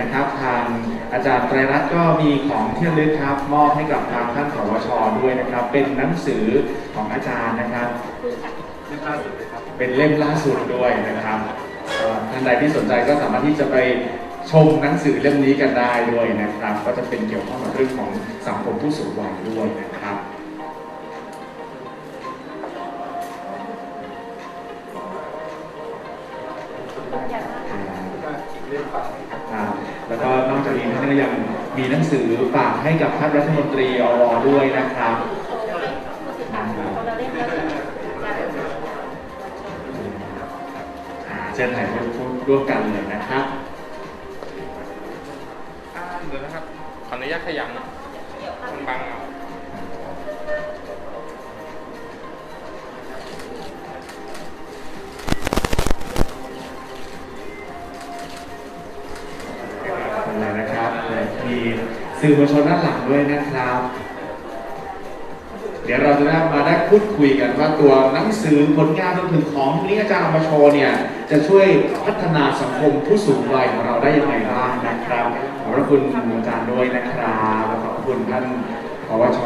นะครับ ทางอาจารย์ไตรรัตน์ก็มีของที่ระลึกครับมอบให้กับทางท่านสวชด้วยนะครับ เป็นหนังสือของอาจารย์นะครับ เป็นเล่มล่าสุดด้วยนะครับเอ่อท่านใดที่สนใจก็สามารถที่จะไปชมหนังสือเล่มนี้กันได้ด้วยนะครับ ก็จะเป็นเกี่ยวข้องกับเรื่องของสังคมผู้สูงวัยด้วยนะครับครับแล้วก็นอกจากนี้ท่านก็ ยังมีหนังสือฝากให้กับท่านรัฐมนตรีอวด้วยนะครับอ่าเชิญถ่ายรูปร่วมกันเลยนะครับอ่าเดี๋ยวนะครับ ขออนุญาตขยับนะมันบังเอา มีสื่อมวลชนด้านหลังด้วยนะครับ เดี๋ยวเราจะได้มาได้พูดคุยกันว่าตัวหนังสือผลงานรวมถึงของที่อาจารย์เอามาโชว์เนี่ยจะช่วยพัฒนาสังคมผู้สูงวัยของเราได้ยังไงบ้างนะครับขอบพระคุณอาจารย์ด้วยนะครับและขอบคุณท่านพวช